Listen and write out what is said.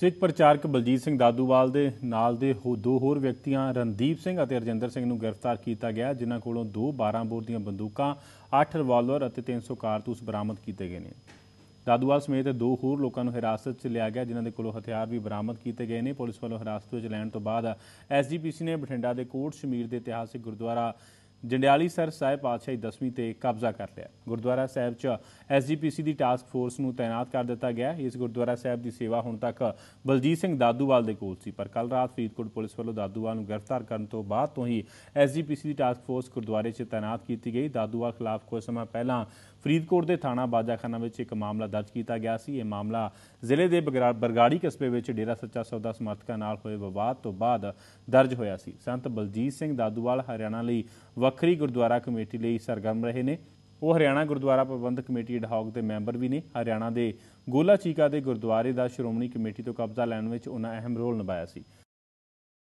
ਸਿੱਖ ਪ੍ਰਚਾਰਕ ਬਲਜੀਤ ਸਿੰਘ ਦਾਦੂਵਾਲ ਦੇ ਨਾਲ ਦੇ ਹੋ- ਦੋ ਹੋਰ ਵਿਅਕਤੀਆਂ, ਰਣਦੀਪ ਸਿੰਘ ਅਤੇ ਰਜਿੰਦਰ ਸਿੰਘ ਨੂੰ ਗ੍ਰਿਫਤਾਰ ਕੀਤਾ ਗਿਆ, ਜਿਨ੍ਹਾਂ ਕੋਲੋਂ ਦੋ 12 ਬੋਰ ਦੀਆਂ ਬੰਦੂਕਾਂ 8 ਰਿਵਾਲਵਰ ਅਤੇ 300 ਕਾਰਤੂਸ ਬਰਾਮਦ ਕੀਤੇ ਗਏ ਨੇ। ਦਾਦੂਵਾਲ ਸਮੇਤ ਦੋ ਹੋਰ ਲੋਕਾਂ ਨੂੰ ਹਿਰਾਸਤ 'ਚ ਲਿਆ ਗਿਆ, ਜਿਨ੍ਹਾਂ ਦੇ ਕੋਲੋਂ ਹਥਿਆਰ ਵੀ ਬਰਾਮਦ ਕੀਤੇ ਗਏ ਨੇ। ਪੁਲਿਸ ਵੱਲੋਂ ਹਿਰਾਸਤ ਵਿੱਚ ਲੈਣ ਤੋਂ ਬਾਅਦ ਐਸਜੀਪੀਸੀ ਨੇ ਬਠਿੰਡਾ ਦੇ ਕੋਟ ਸ਼ਮੀਰ ਦੇ ਇਤਿਹਾਸਿਕ ਗੁਰਦੁਆਰਾ ਜੰਡਿਆਲੀ ਸਰ ਸਾਹਿਬ ਪਾਤਸ਼ਾਹੀ ਦਸਵੀਂ ਤੇ ਕਬਜ਼ਾ ਕਰ ਲਿਆ। ਗੁਰਦੁਆਰਾ ਸਾਹਿਬ 'ਚ ਐਸਜੀਪੀਸੀ ਦੀ ਟਾਸਕ ਫੋਰਸ ਨੂੰ ਤਾਇਨਾਤ ਕਰ ਦਿੱਤਾ ਗਿਆ। ਇਸ ਗੁਰਦੁਆਰਾ ਸਾਹਿਬ ਦੀ ਸੇਵਾ ਹੁਣ ਤੱਕ ਬਲਜੀਤ ਸਿੰਘ ਦਾਦੂਵਾਲ ਦੇ ਕੋਲ ਸੀ। ਪਰ ਕੱਲ ਰਾਤ ਫਰੀਦਕੋਟ ਪੁਲਿਸ ਵੱਲੋਂ ਦਾਦੂਵਾਲ ਨੂੰ ਗ੍ਰਿਫਤਾਰ ਕਰਨ ਤੋਂ ਬਾਅਦ ਤੋਂ ਹੀ ਐਸਜੀਪੀਸੀ ਦੀ ਟਾਸਕ ਫੋਰਸ ਗੁਰਦੁਆਰੇ 'ਚ ਤਾਇਨਾਤ ਕੀਤੀ ਗਈ। ਦਾਦੂਵਾਲ ਖਿਲਾਫ ਕੁਝ ਸਮਾਂ ਪਹਿਲਾਂ ਫਰੀਦਕੋਟ ਦੇ ਥਾਣਾ ਬਾਜਾਖਾਨਾ ਵਿੱਚ ਇੱਕ ਮਾਮਲਾ ਦਰਜ ਕੀਤਾ ਗਿਆ ਸੀ। ਇਹ ਮਾਮਲਾ ਜ਼ਿਲ੍ਹੇ ਦੇ ਬਗਰਾ- ਬਰਗਾੜੀ ਕਸਬੇ ਵਿੱਚ ਡੇਰਾ ਸੱਚਾ ਸੌਦਾ ਸਮਰਥਕਾਂ ਨਾਲ ਹੋਏ ਵਿਵਾਦ ਤੋਂ ਬਾਅਦ ਦਰਜ ਹੋਇਆ ਸੀ। ਸੰਤ ਬਲਜੀਤ ਸਿੰਘ ਦਾਦੂਵਾਲ ਹਰਿਆਣਾ ਲਈ ਵੱਖਰੀ ਗੁਰਦੁਆਰਾ ਕਮੇਟੀ ਲਈ ਸਰਗਰਮ ਰਹੇ ਨੇ। ਉਹ ਹਰਿਆਣਾ ਗੁਰਦੁਆਰਾ ਪ੍ਰਬੰਧਕ ਕਮੇਟੀ ਢਾਕ ਦੇ ਮੈਂਬਰ ਵੀ ਨੇ। ਹਰਿਆਣਾ ਦੇ ਗੋਲਾ ਚੀਕਾ ਦੇ ਗੁਰਦੁਆਰੇ ਦਾ ਸ਼੍ਰੋਮਣੀ ਕਮੇਟੀ ਤੋਂ ਕਬਜ਼ਾ ਲੈਣ ਵਿੱਚ ਉਹਨਾਂ ਅਹਿਮ ਰੋਲ ਨਿਭਾਇਆ ਸੀ।